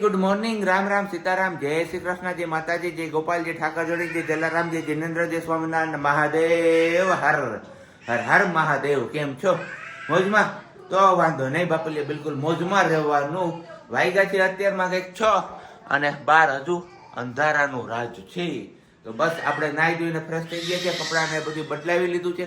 Good morning Ram Ram Sitaram જય શ્રી કૃષ્ણ જય માતાજી જય ગોપાલજી ઠાકરજોડી જય જિનેન્દ્ર જિનેન્દ્રજી સ્વામિનારાયણ મહાદેવ હર હર હર મહાદેવ કેમ છો? મોજમાં? તો વાંધો નહીં બાપલીએ બિલકુલ મોજમાં રહેવાનું. વાગ્યા છે અત્યારમાં કંઈક છ અને બાર હજુ અંધારાનું રાજ છે. તો બસ આપણે નાહી ધોઈને ફ્રેશ થઈ ગયા છે કપડાને બધું બદલાવી લીધું છે.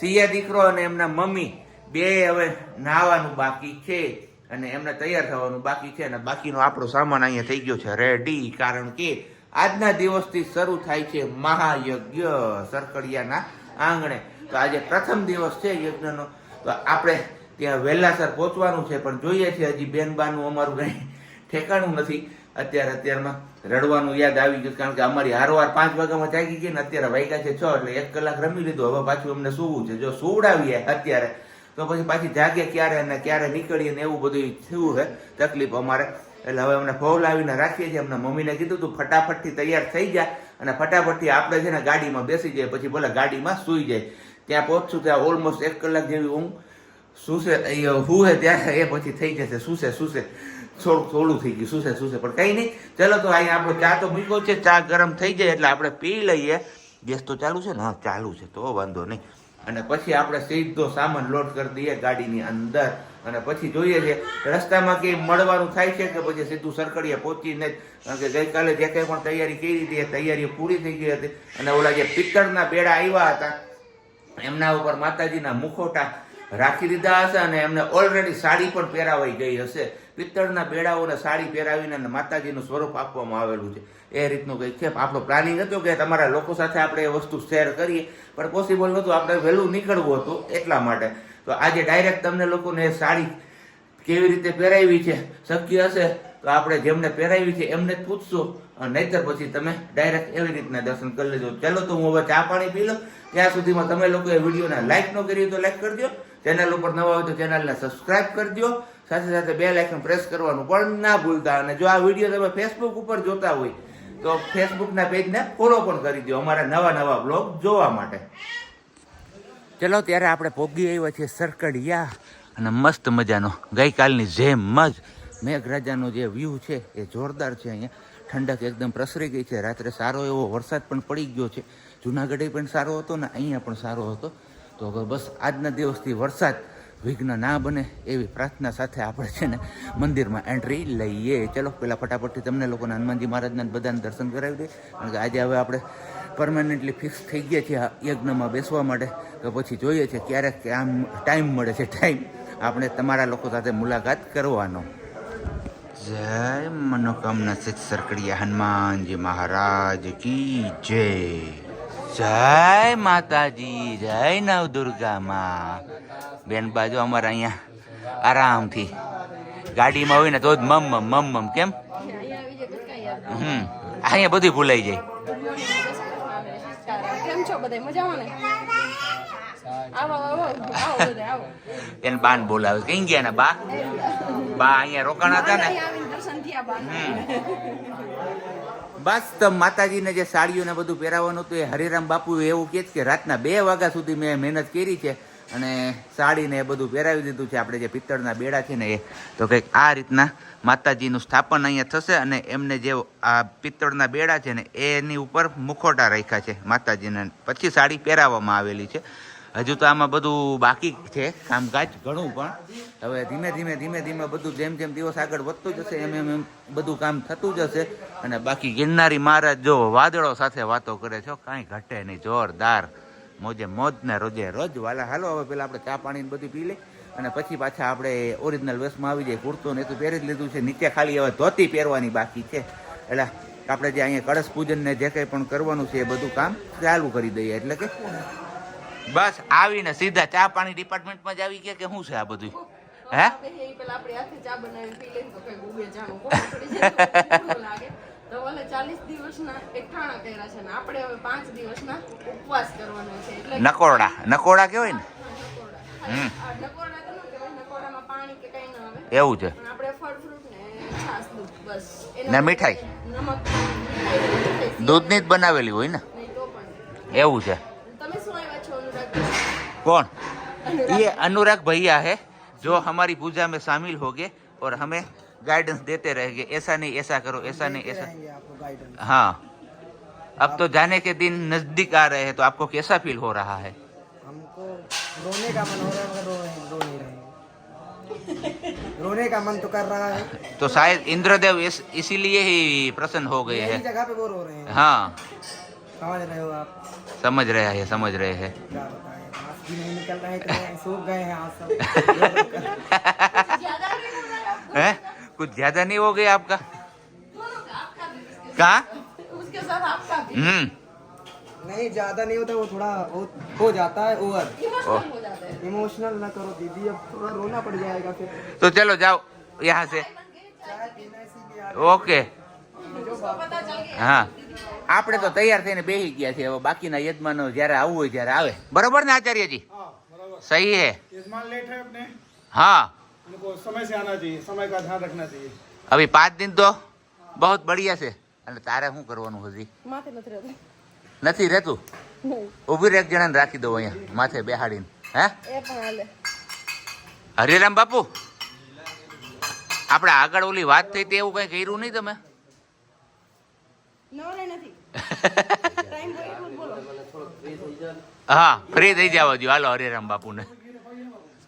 સિયા દીકરો અને એમના મમ્મી બે હવે નાહવાનું બાકી છે. અને એમને તૈયાર થવાનું બાકી છે અને બાકીનો આપણો સામાન અહીંયા થઈ ગયો છે રેડી કારણ કે આજના દિવસથી શરૂ થાય છે મહાયજ્ઞ સરકડિયાના આંગણે. તો આજે પ્રથમ દિવસ છે યજ્ઞનો. તો આપણે ત્યાં વહેલાસર પહોંચવાનું છે, પણ જોઈએ છે હજી બેનબાનું અમારું કંઈ ઠેકાણું નથી. અત્યારે અત્યારમાં રડવાનું યાદ આવી ગયું કારણ કે અમારી હારવાર પાંચ વાગ્યામાં જાગી ગઈ ને અત્યારે વાગ્યા છે છ, એટલે એક કલાક રમી લીધું. હવે પાછું અમને સૂવું છે. જો સુવડાવીએ અત્યારે તો પછી પાછી જાગે ક્યારે અને ક્યારે નીકળીએ ને એવું બધું થયું છે તકલીફ અમારે. એટલે હવે અમને ફોલ લાવીને રાખીએ છીએ. એમના મમ્મીને કીધું તું, ફટાફટથી તૈયાર થઈ જા અને ફટાફટથી આપણે છે ને ગાડીમાં બેસી જાય પછી ભલે ગાડીમાં સૂઈ જાય. ત્યાં પહોંચશું, ત્યાં ઓલમોસ્ટ એક કલાક જેવી ઊંઘ સુસે હુએ હે ત્યાં, એ પછી થઈ જશે. સુસે સુસે થોડું થોડું થઈ ગયું. સુસે સુસે પણ કંઈ નહીં. ચલો તો અહીંયા આપણો ચા તો મૂક્યો છે. ચા ગરમ થઈ જાય એટલે આપણે પી લઈએ. ગેસ તો ચાલુ છે ને? હા, ચાલુ છે. તો વાંધો નહીં. અને પછી આપણે સીધો સામાન લોડ કરી દઈએ ગાડીની અંદર. અને પછી જોઈએ છે, રસ્તામાં કંઈ મળવાનું થાય છે કે પછી સીધું સરકડીએ પહોંચીને કારણ કે ગઈકાલે જે કંઈ પણ તૈયારી કરી હતી, એ તૈયારીઓ પૂરી થઈ ગઈ હતી. અને ઓલા જે પિત્તળના બેડા આવ્યા હતા, એમના ઉપર માતાજીના મુખોટા રાખી દીધા હશે અને એમને ઓલરેડી સાડી પણ પહેરાવાઈ ગઈ હશે. પિત્તળના બેડાઓને સાડી પહેરાવીને માતાજીનું સ્વરૂપ આપવામાં આવેલું છે. એ રીતનું કંઈક છે? આપણો પ્લાનિંગ હતો કે તમારા લોકો સાથે આપણે એ વસ્તુ શેર કરીએ, પણ પોસિબલ નહોતું. આપણે વહેલું નીકળવું હતું એટલા માટે. તો આજે ડાયરેક્ટ તમને લોકોને સાડી કેવી રીતે પહેરાવી છે, શક્ય હશે તો આપણે જેમને પહેરાવી છે એમને જ પૂછશું. નહીતર પછી તમે ડાયરેક્ટ એવી રીતના દર્શન કરી લેજો. ચાલો તો હું હવે ચા પાણી પી લઉં. ત્યાં સુધીમાં તમે લોકોએ વિડીયોને લાઇક ન કરી તો લાઇક કરજો. ચેનલ ઉપર નવા હોય તો ચેનલને સબસ્ક્રાઇબ કરજો. સાથે સાથે બે લાઇકન પ્રેસ કરવાનું પણ ના ભૂલતા. અને જો આ વીડિયો તમે ફેસબુક ઉપર જોતા હોય તો ફેસબુકના પેજને ફોલો પણ કરી દો અમારા નવા નવા બ્લોગ જોવા માટે. ચલો, ત્યારે આપણે પોગી આવ્યા છીએ સરકડિયા અને મસ્ત મજાનો. ગઈકાલની જેમ જ મેઘરાજાનો જે વ્યૂ છે એ જોરદાર છે અહીંયા. ઠંડક એકદમ પ્રસરી ગઈ છે. રાત્રે સારો એવો વરસાદ પણ પડી ગયો છે. જુનાગઢે પણ સારો હતો ને અહીંયા પણ સારો હતો. તો હવે બસ આજના દિવસથી વરસાદ વિઘ્ન ના બને એવી પ્રાર્થના સાથે આપણે છે ને મંદિરમાં એન્ટ્રી લઈએ. ચલો, પેલા ફટાફટથી તમને લોકોને હનુમાનજી મહારાજના બધાને દર્શન કરાવી દઈએ. કારણ કે આજે હવે આપણે પરમાનન્ટલી ફિક્સ થઈ ગયા છીએ યજ્ઞમાં બેસવા માટે. તો પછી જોઈએ છે ક્યારેક આમ ટાઈમ મળે છે. ટાઈમ આપણે તમારા લોકો સાથે મુલાકાત કરવાનો. જય મનોકામના સિદ્ધ સરકડીયા. હનુમાનજી મહારાજ કી જય. જય માતાજી. જય નવ દુર્ગા માં બેન બાજુ અમારે અહીંયા આરામથી. ગાડીમાં હોય ને તો જ મમ મમ મમ મમ કેમ? હમ અહીંયા બધું ભૂલાઈ જાય. એને બાન બોલાવે. કઈ ગયા ને બા? બા અહીંયા રોકાણા હતા ને? બસ તો માતાજીને જે સાડીઓને બધું પહેરાવવાનું હતું એ હરિરામ બાપુ એવું કહે છે કે રાતના બે વાગ્યા સુધી મેં મહેનત કરી છે. અને સાડીને એ બધું પહેરાવી દીધું છે. આપણે જે પિત્તળના બેડા છે ને એ. તો કંઈક આ રીતના માતાજીનું સ્થાપન અહીંયા થશે અને એમને જે આ પિત્તળના બેડા છે ને એની ઉપર મુખોટા રાખ્યા છે માતાજીને. પછી સાડી પહેરાવવામાં આવેલી છે. હજુ તો આમાં બધું બાકી છે કામકાજ ઘણું પણ. હવે ધીમે ધીમે ધીમે ધીમે બધું જેમ જેમ દિવસ આગળ વધતું જશે એમ એમ એમ બધું કામ થતું જશે. અને બાકી ગિરનારી મહારાજ જો વાદળો સાથે વાતો કરે છે કાંઈ ઘટે નહીં. જોરદાર. મોજે મોજ ને રોજે રોજ. વાલા હાલો હવે પેલા આપણે ચા પાણી બધું પી લઈ અને પછી પાછા આપણે ઓરિજિનલ વેશમાં આવી જાય કુર્તો ને તો પહેરી જ લીધું છે. નીચે ખાલી હવે ધોતી પહેરવાની બાકી છે. એટલે આપણે જે અહીંયા કળશ પૂજન ને જે કંઈ પણ કરવાનું છે એ બધું કામ ચાલુ કરી દઈએ. એટલે કે બસ આવીને સીધા ચા પાણી ડિપાર્ટમેન્ટમાં જ આવી ગયા કે શું છે આ બધું? હે? આપણે એ પેલા આપણે હાથે ચા બનાવી પી લઈને તો કઈ ઉગે જાણું ખોટું પડી જાય તો કેવું લાગે તો ઓલે ચાલીસ દિવસના એકઠાણા કર્યા છે ને આપણે હવે પાંચ દિવસના ઉપવાસ કરવાનો છે એટલે નકોરડા નકોરડા કેવાય ને નકોરડા. હમ. આ નકોરડા તો ન કહેવાય, નકોરડામાં પાણી કે કંઈ ન આવે એવું છે પણ આપણે ફળ ફ્રૂટ ને છાશ દૂધ બસ ને મીઠાઈ? નમક મીઠાઈ, દૂધની જ બનાવેલી હોય ને નહીં તો પણ એવું છે તમે શું આવ્યા છો અનુરાગ कौन ये अनुराग भैया है जो हमारी पूजा में शामिल हो गए और हमें गाइडेंस देते रहेंगे। ऐसा नहीं ऐसा करो ऐसा नहीं ऐसा। हाँ। अब तो जाने के दिन नज़दीक आ रहे हैं तो आपको कैसा फील हो रहा है? हमको रोने का मन हो रहा है रो रहे रो नहीं रहे। रोने का मन तो कर रहा है। तो शायद इंद्रदेव इस इसीलिए ही प्रसन्न हो गए हैं। जगह पे वो रो रहे हैं। हाँ। समझ रहे हो आप? समझ रहे हैं समझ रहे हैं। हैं? आंख सब ज्यादा नहीं बोल रहा है आपको हैं? कुछ ज्यादा नहीं हो गया आपका दोनों का आपका भी उसके कहा साथ- उसके साथ आपका भी हम्म नहीं ज्यादा नहीं होता वो थोड़ा हो, हो जाता है ओवर इमोशनल हो जाते हैं इमोशनल ना करो दीदी अब थोड़ा रोना पड़ जाएगा फिर तो चलो जाओ यहाँ से चाय पीना इसीलिए आ ઓકે उसको पता चल गया હા આપણે તો તૈયાર થઈને બેસી ગયા છે હવે બાકીના યજમાનો જ્યારે આવવું હોય ત્યારે આવે બરોબર ને આચાર્યજી સહી હે यजमान लेट है अपने हाँ उनको समय से आना चाहिए समय का ध्यान रखना चाहिए અભી પાંચ દિન તો બહુ બઢિયા છે અને તારે શું કરવાનું હજી માથે નથી રહેતું નથી રહેતું ઊભી રહે એક જણાને રાખી દો અહીંયા માથે બેહાડીને હે એ પણ હાલે હરિરામ બાપુ આપણે આગળ ઓલી વાત થઈ તે એવું કઈ કર્યું નહીં તમે નવરે નથી ટાઈમ હોય એટલું જ બોલો હા ફ્રી થઈ જવા દો હાલો હરિરામ બાપુને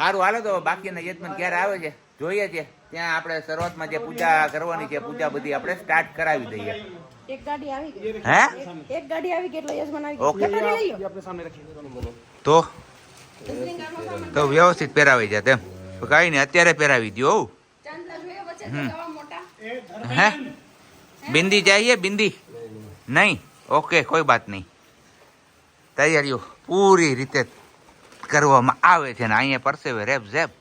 સારું હાલો તો બાકીના યજમાન ક્યારે આવે છે? જોઈએ છે. ત્યાં આપણે શરૂઆતમાં જે પૂજા કરવાની છે પૂજા બધી આપણે સ્ટાર્ટ કરાવી દઈએ. તો? વ્યવસ્થિત પહેરાવી જા તેમ. કાઈ નહીં અત્યારે પહેરાવી દો હોવ હે? બિંદી ચાહીએ બિંદી? નહીં. ઓકે કોઈ વાત નહીં. તૈયારીઓ પૂરી રીતે કરવામાં આવે છે ને અહીંયા પરસેવે રેપ ઝેપ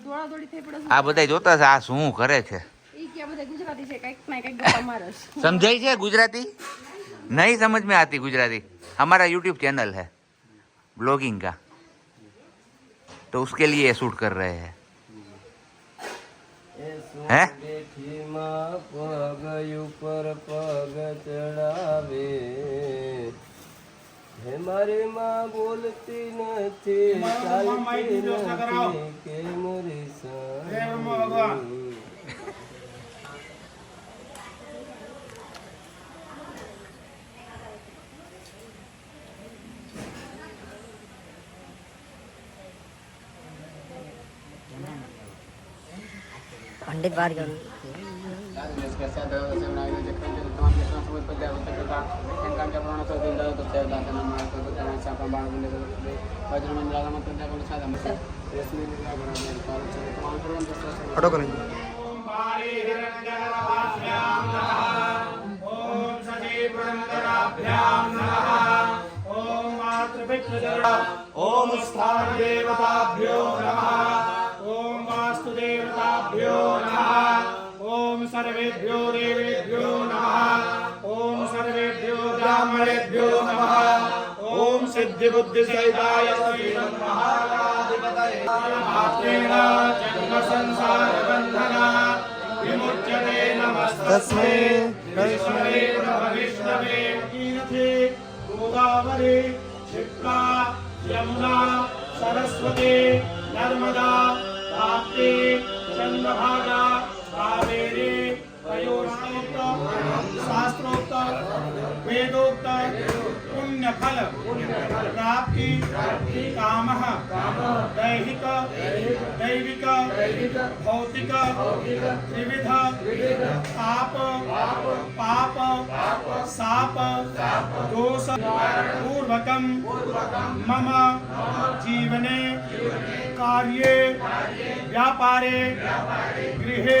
દોડા દોડી થઈ પડે આ બધા જોતા છે આ શું કરે છે ઈ કે આ બધા ગુજરાતી છે કઈક ના કઈક ગપ્પા મારે છે समझाई है गुजराती नहीं समझ में आती गुजराती हमारा यूट्यूब चैनल है ब्लॉगिंग का तो उसके लिए शूट कर रहे हैं हैं બેઠીમાં પગ ઉપર પગ ચડાવે હે મારી માં બોલતી નથી એમાં ચાલતી માઇકની વ્યવસ્થા કરાવો. નથી કેમ રે ఎందుకంటే రుణతో దిండతో సేవదాసన మాకు శాపం బాగుండేది భజన ఓం స్థాన దేవతాభ్యో నమ. ఓం వాస్తు దేవతాభ్యో నమ. ఓం సర్వేభ్యో దేవే ब्राह्मणेभ्यो नमः ओम सिद्धि बुद्धि सहिताय श्री महाराधिपतये मात्रेण जन्म संसार बंधना विमुच्यते नमस्तस्मै वैष्णवे विष्णवे कीर्ति गोदावरी क्षिप्रा यमुना सरस्वती नर्मदा ताप्ती चंद्रभागा कावेरी त्रयोदशोक्त शास्त्रोक्त वेदोक्त पुण्य फल प्राप्ति काम दैहिक दैविक भौतिक त्रिविध पाप पाप साप दोष पूर्वकम मम जीवने कार्ये व्यापारे गृहे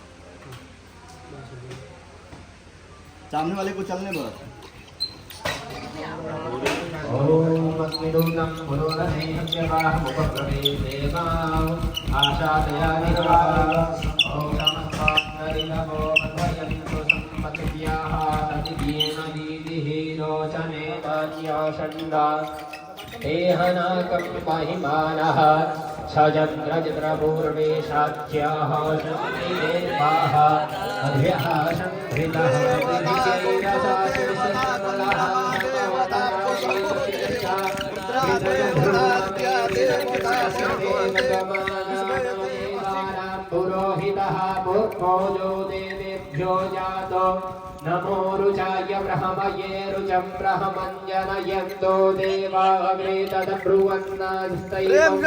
सामने वाले को चलने दो आशादयानि ॐ नमः परिणमो मन्वयन्तु सम्मतिभ्यः तदियेन दीदिः लोचने दान्याषण्डा देहनाकं महिमानः सजन्द्रजित्रपूर्वेशाच्याः शक्तिदेवाः अभ्यः शङ्घ्रितः पुरोहितः पूर्वोजो देवेभ्यो जातो नमो रुचाय ब्रह्मये रुचं ब्रह्मञ्जनयन्तो देवाग्रे तद्ब्रुवन्नास्तैवं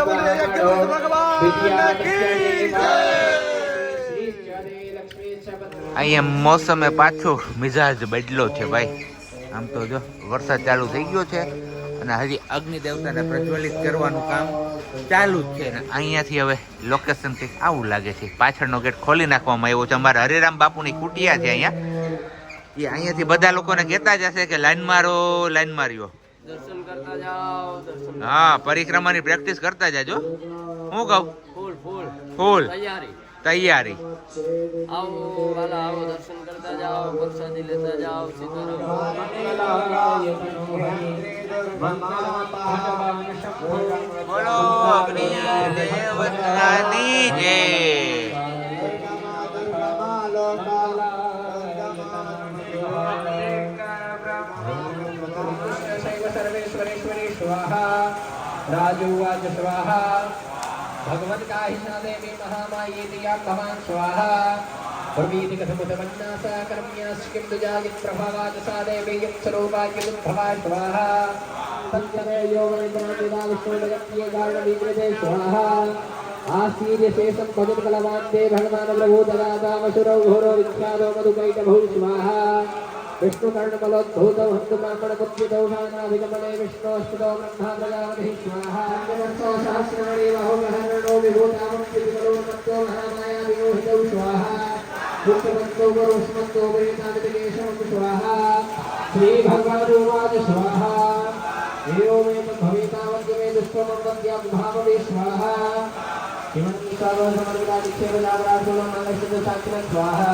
અહીંયા મોસમે પાછો મિજાજ બદલો છે ભાઈ આમ તો જો વરસાદ ચાલુ થઈ ગયો છે અને હજી અગ્નિ દેવતાને પ્રજ્વલિત કરવાનું કામ ચાલુ જ છે ને અહીંયાથી હવે લોકેશન કંઈક આવું લાગે છે પાછળનો ગેટ ખોલી નાખવામાં આવ્યો છે અમારા હરિરામ બાપુની કુટિયા છે અહીંયા એ અહીંયાથી બધા લોકોને કહેતા જ હશે કે લાઈન મારો લાઈન માર્યો. દર્શન કરતા જાઓ હા પરિક્રમાની પ્રેક્ટિસ કરતા જાજો. હું કહું? ફૂલ ફૂલ. ફૂલ. તૈયારી. તૈયારી. આવો વાલા આવો દર્શન કરતા જાઓ પ્રસાદી લેતા જાઓ સીતારામ. બોલો અગ્નિ દેવતાની જય. राजोवाच स्वाहा भगवत्काहिना देवी महामायेति या भवान् स्वाहा प्रवीति कथमुदमन्नासा कर्म्यास्किं दुजायि प्रभावाच सा देवी यं स्वरूपाच्युद्भवा स्वाहा सत्यमे योगनिद्रादिना विष्णुजगत्ये गार्णवीकृते स्वाहा आसीर्यशेषं भजत्कलवान् ते भगवान् प्रभो ददातामसुरौ घोरो विख्यातो मधुकैटभौ स्वाहा विष्णुकर्णबलोद्भूतौ हन्तुमाकणपुत्रितौ नानाभिगमने विष्णोस्तुतो ब्रह्मा प्रजापतिः स्वाहा सहस्राणि बाहुगहरणो विभूतामन्त्रिकलो मत्तो महामाया विमोहितौ स्वाहा पुत्रमन्तो वरुष्मन्तो वरेतामितिकेशं स्वाहा श्रीभगवानुवाच स्वाहा एवमेव भवेतावद्यमे दुष्प्रमं वन्द्यां भाववे स्वाहा हिमन्ति सर्वसमर्पिता निक्षेपजागरासुलं मङ्गलसिद्धसाक्षिणं स्वाहा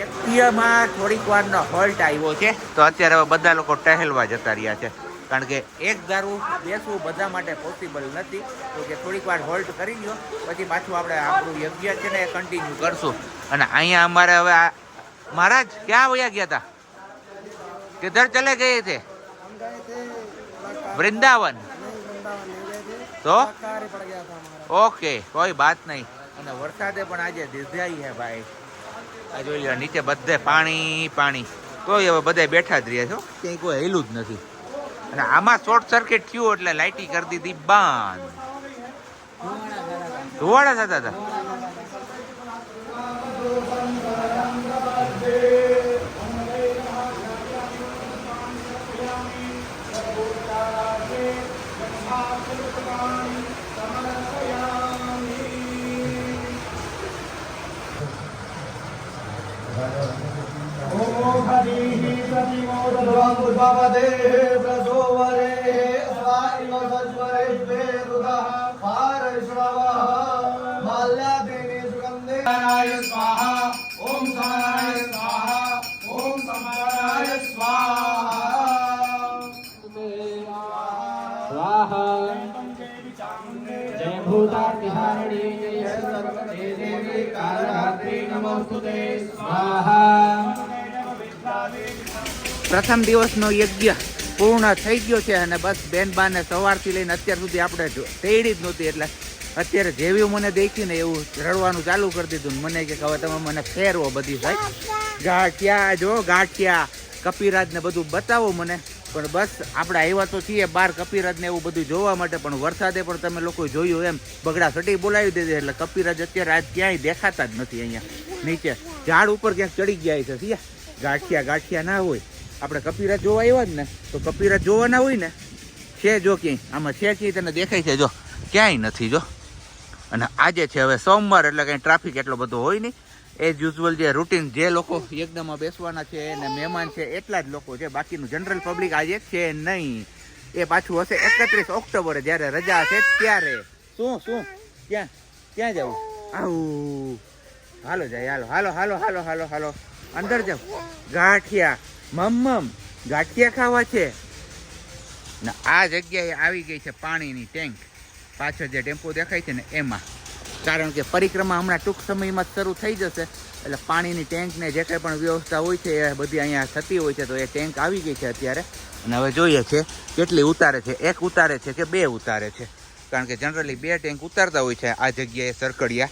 એક્ટિવામાં થોડીક વારનો હોલ્ટ આવ્યો છે. તો અત્યારે બધા લોકો ટહેલવા જતા રહ્યા છે. કારણ કે એક ધારું બેસવું બધા માટે પોસિબલ નથી. તો કે થોડીક વાર હોલ્ડ કરી લો પછી પાછું આપણે આપણું યજ્ઞ છે ને એ કન્ટિન્યુ કરશું. અને અહીંયા અમારે હવે આ મહારાજ, ક્યાં વયા ગયા હતા કિધર ચલે ગયે થે વૃંદાવન. તો? ઓકે, કોઈ બાત નહીં. અને વરસાદે પણ આજે ધીધાઈ હે ભાઈ. આ જોઈ લો નીચે બધે પાણી પાણી. તોય હવે બધા બેઠા જ રહ્યા છો ક્યાંય કોઈ હેલું જ નથી. અને આમાં શોર્ટ સર્કિટ થયું એટલે લાઇટી કરી દીધી બંધ. ધોવાડા થતા હતા. समानाय પ્રથમ દિવસનો યજ્ઞ પૂર્ણ થઈ ગયો છે અને બસ બેન બાને સવારથી લઈને અત્યાર સુધી આપણે તેડી જ નહોતી, એટલે અત્યારે જેવી મને દેખી ને એવું રડવાનું ચાલુ કરી દીધું મને કે હવે તમે મને ફેરવો બધી, સાહેબ. ગાંઠિયા, જો ગાંઠિયા, કપિરાજને બધું બતાવો મને. પણ બસ આપણે આવ્યા તો છીએ બાર કપિરાજને એવું બધું જોવા માટે, પણ વરસાદે પણ તમે લોકો જોયું એમ, બગડા સટી બોલાવી દીધી, એટલે કપિરાજ અત્યારે આજ ક્યાંય દેખાતા જ નથી અહીંયા. નીચે ઝાડ ઉપર ક્યાંક ચડી ગયા છે ગાંઠિયા ગાંઠિયા ના હોય. આપણે કપિરાજ જોવા આવ્યા જ ને, તો કપિરાજ જોવાના હોય ને, છે જો ક્યાંય. આમાં છે ક્યાંય તને દેખાય છે જો. ક્યાંય નથી જો. અને આજે છે હવે સોમવાર, એટલે કંઈ ટ્રાફિક એટલો બધો હોય નહીં. એઝ યુઝ્યુઅલ જે રૂટીન જે લોકો એકદમ બેસવાના છે અને મહેમાન છે, એટલા જ લોકો છે. બાકીનું જનરલ પબ્લિક આજે છે નહીં. એ પાછું હશે એકત્રીસ ઓક્ટોબરે, જ્યારે રજા છે ત્યારે. શું શું? ક્યાં? ક્યાં જવું આવું હાલો જાય, હાલો હાલો હાલો હાલો હાલો હાલો. અંદર જાવ ગાંઠિયા. મમ્મમ ગાંઠિયા ખાવા છે. ને આ જગ્યાએ આવી ગઈ છે પાણીની ટેન્ક. પાછળ જે ટેમ્પો દેખાય છે ને એમાં. કારણ કે પરિક્રમા હમણાં ટૂંક સમયમાં જ શરૂ થઈ જશે. એટલે પાણીની ટેન્કને જે કંઈ પણ વ્યવસ્થા હોય છે, એ બધી અહીંયા થતી હોય છે, તો એ ટેન્ક આવી ગઈ છે અત્યારે. અને હવે જોઈએ છે કેટલી ઉતારે છે. એક ઉતારે છે કે બે ઉતારે છે. કારણ કે જનરલી બે ટેન્ક ઉતારતા હોય છે આ જગ્યાએ સરકડિયા.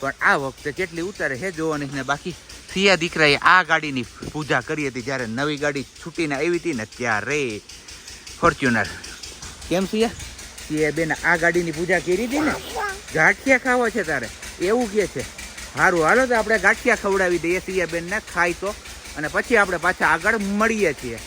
પણ આ વખતે કેટલી ઉતારે છે જોવાની ને બાકી સિયા દીકરાએ આ ગાડીની પૂજા કરી હતી જ્યારે નવી ગાડી છૂટીને આવી હતી ને ત્યારે ફોર્ચ્યુનર. કેમ સિયા? સિયા બેન આ ગાડીની પૂજા કરી હતી ને? ગાંઠિયા ખાવા છે તારે. એવું કે છે. સારું હાલો તો આપણે ગાંઠિયા ખવડાવી દઈએ સિયા બેનને ખાય તો. અને પછી આપણે પાછા આગળ મળીએ છીએ.